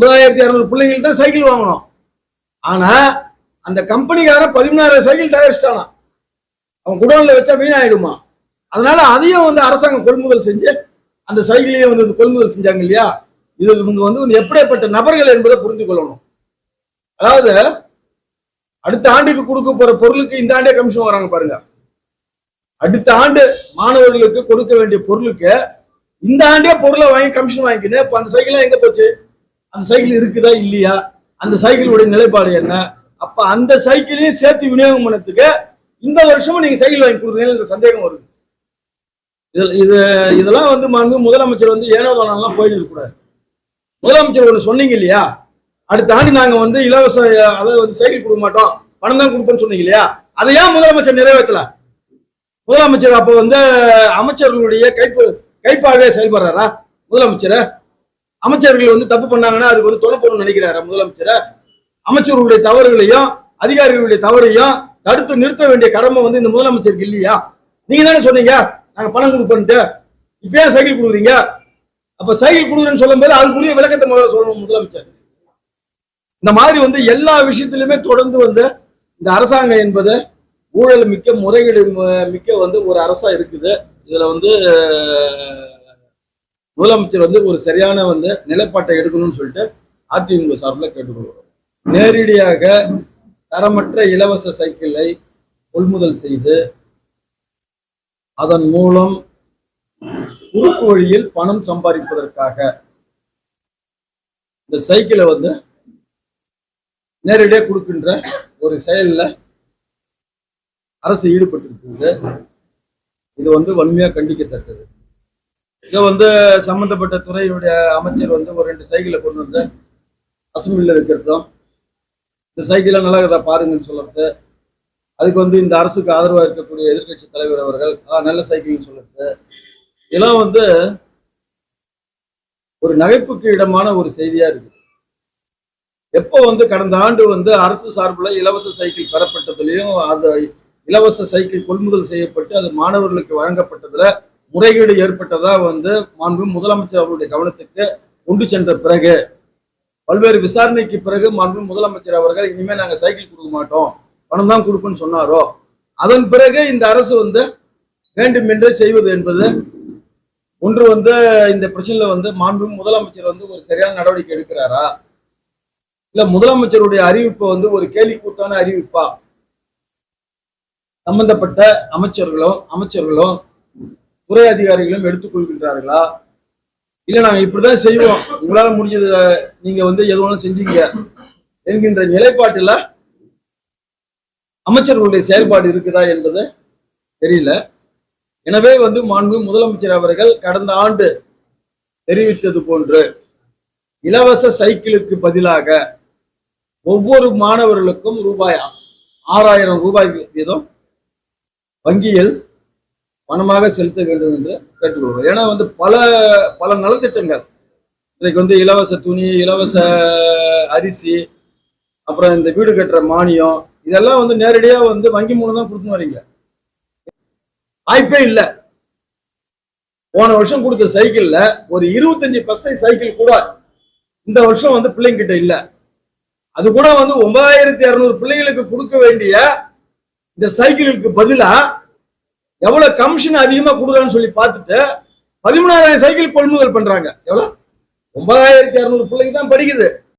ஒன்பதாயிரத்தி இரநூறு பிள்ளைங்களுக்கு தான் சைக்கிள் வாங்கணும். ஆனா அந்த கம்பெனிக்காரன் பதிமூணாயிரம் சைக்கிள் தயாரிச்சிட்டானா? அவன் குடோன்ல வச்சா வீணாயிடுமா? அதனால அதையும் வந்து அரசாங்கம் கொள்முதல் செஞ்சு அந்த சைக்கிளையும் வந்து கொள்முதல் செஞ்சாங்க இல்லையா? இது இவங்க வந்து வந்து எப்படிப்பட்ட நபர்கள் என்பதை புரிந்து கொள்ளணும். அதாவது அடுத்த ஆண்டுக்கு கொடுக்க போற பொருளுக்கு இந்த ஆண்டே கமிஷன் வராங்க பாருங்க. அடுத்த ஆண்டு மாணவர்களுக்கு கொடுக்க வேண்டிய பொருளுக்கு இந்த ஆண்டே பொருளை வாங்கி கமிஷன் வாங்கிக்கின்னு இப்போ அந்த சைக்கிள் எங்க போச்சு? அந்த சைக்கிள் இருக்குதா இல்லையா? அந்த சைக்கிளுடைய நிலைப்பாடு என்ன? அப்ப அந்த சைக்கிளையும் சேர்த்து விநியோகம் பண்ணதுக்கு இந்த வருஷமும் நீங்க சைக்கிள் வாங்கி கொடுக்குறீங்கன்ற சந்தேகம் வருது. இது இது இதெல்லாம் வந்து மாண்பு முதலமைச்சர் வந்து ஏனோ தானெல்லாம் போயிட்டு இருக்கக்கூடாது முதலமைச்சர் ஒன்று சொன்னீங்க இல்லையா? அடுத்த ஆண்டு நாங்கள் வந்து இலவச அதாவது வந்து சைக்கிள் கொடுக்க மாட்டோம். பணம் தான் கொடுப்போம்னு சொன்னீங்க இல்லையா? அதை ஏன் முதலமைச்சர் நிறைவேற்றல? முதலமைச்சர் அப்போ வந்து அமைச்சர்களுடைய கைப்பு கைப்பாகவே செயல்படுறாரா? முதலமைச்சர்? அமைச்சர்கள் வந்து தப்பு பண்ணாங்கன்னா அதுக்கு வந்து துணை போகணும்னு நினைக்கிறாரா முதலமைச்சர்? அமைச்சர்களுடைய தவறுகளையும் அதிகாரிகளுடைய தவறையும் தடுத்து நிறுத்த வேண்டிய கடமை வந்து இந்த முதலமைச்சருக்கு இல்லையா? நீங்க தானே சொன்னீங்க நாங்க பணம் கொடுப்போம்ட்டு இப்ப ஏன் சைக்கிள் கொடுக்குறீங்க? அப்ப சைக்கிள் கொடுக்குறேன்னு சொல்லும்போது அதுக்குரிய விளக்கத்தை முதல்ல சொல்லணும் முதலமைச்சர். இந்த மாதிரி வந்து எல்லா விஷயத்திலுமே தொடர்ந்து வந்து இந்த அரசாங்கம் என்பது ஊழல் மிக்க முறைகேடு மிக்க வந்து ஒரு அரசா இருக்குது. இதுல வந்து முதலமைச்சர் வந்து ஒரு சரியான வந்து நிலைப்பாட்டை எடுக்கணும்னு சொல்லிட்டு அதிமுக சார்பில் கேட்டுக்கொள்கிறோம். நேரடியாக தரமற்ற இலவச சைக்கிளை கொள்முதல் செய்து அதன் மூலம் குறுக்கு வழியில் பணம் சம்பாதிப்பதற்காக இந்த சைக்கிளை வந்து நேரடியாக கொடுக்கின்ற ஒரு செயல்ல அரசு ஈடுபட்டிருக்கிறது. இது வந்து வன்மையாக கண்டிக்கத்தக்கது. இதை வந்து சம்மந்தப்பட்ட துறையுடைய அமைச்சர் வந்து ஒரு ரெண்டு சைக்கிளை கொண்டு வந்து அசம்பிளியில் வைக்கிறதும் இந்த சைக்கிளை நல்லா இருக்கா பாருங்கன்னு சொல்றது அதுக்கு வந்து இந்த அரசுக்கு ஆதரவாக இருக்கக்கூடிய எதிர்க்கட்சி தலைவர் அவர்கள் "ஆ, நல்ல சைக்கிள்னு சொல்றது இதெல்லாம் வந்து ஒரு நகைப்புக்கு இடமான ஒரு செய்தியா இருக்கு. எப்போ வந்து கடந்த ஆண்டு வந்து அரசு சார்பில் இலவச சைக்கிள் பெறப்பட்டதுலேயும் அந்த இலவச சைக்கிள் கொள்முதல் செய்யப்பட்டு அது மாணவர்களுக்கு வழங்கப்பட்டதுல முறைகேடு ஏற்பட்டதா வந்து மாண்பு முதலமைச்சர் அவருடைய கவனத்துக்கு கொண்டு சென்ற பிறகு பல்வேறு விசாரணைக்கு பிறகு மாண்பு முதலமைச்சர் அவர்கள் இனிமே நாங்க சைக்கிள் கொடுக்க மாட்டோம் பணம் தான் கொடுப்போம்னு சொன்னாரோ? அதன் பிறகு இந்த அரசு வந்து வேண்டுமென்றே செய்வது என்பது ஒன்று வந்து இந்த பிரச்சனையில வந்து மாண்பு முதலமைச்சர் வந்து ஒரு சரியான நடவடிக்கை எடுக்கிறாரா? இல்ல முதலமைச்சருடைய அறிவிப்பை வந்து ஒரு கேலி கூத்தான அறிவிப்பா? சம்பந்தப்பட்ட அமைச்சர்களும் அமைச்சர்களும் துறை அதிகாரிகளும் எடுத்துக்கொள்கின்றார்களா? இல்லை நாங்க இப்படிதான் செய்வோம். உங்களால முடிஞ்சது நீங்க வந்து எதுவும் செஞ்சீங்க என்கின்ற நிலைப்பாட்டில் அமைச்சர்களுடைய செயல்பாடு இருக்குதா என்பது தெரியல. எனவே வந்து மாண்பு முதலமைச்சர் அவர்கள் கடந்த ஆண்டு தெரிவித்தது போன்று இலவச சைக்கிளுக்கு பதிலாக ஒவ்வொரு மாணவர்களுக்கும் ரூபாய் ஆறாயிரம் ரூபாய் வீதம் வங்கியில் பணமாக செலுத்த வேண்டும் என்று கேட்டுக்கொள்வோம் ஏன்னா வந்து பல பல நலத்திட்டங்கள். இன்றைக்கு வந்து இலவச துணி இலவச அரிசி அப்புறம் இந்த வீடு கட்டுற மானியம் இதெல்லாம் வந்து நேரடியாக வந்து வங்கி மூலம் தான் கொடுத்துன்னு வரீங்க. வாய்ப்பே இல்லை. போன வருஷம் கொடுத்த சைக்கிள்ல ஒரு இருபத்தஞ்சு பர்சன்ட் சைக்கிள் கூட இந்த வருஷம் வந்து பிள்ளைங்கிட்ட இல்லை. அது கூட வந்து ஒன்பதாயிரத்தி இரநூறு பிள்ளைகளுக்கு கொடுக்க வேண்டிய இந்த சைக்கிளுக்கு பதிலாக எவ்வளவு கமிஷன் அதிகமா கொடுக்குறான்னு சொல்லி பார்த்துட்டு பதிமூணாயிரம் சைக்கிள் கொள்முதல் பண்றாங்க. எவ்வளவு? ஒன்பதாயிரத்தி அறுநூறு பிள்ளைங்க தான் படிக்குது.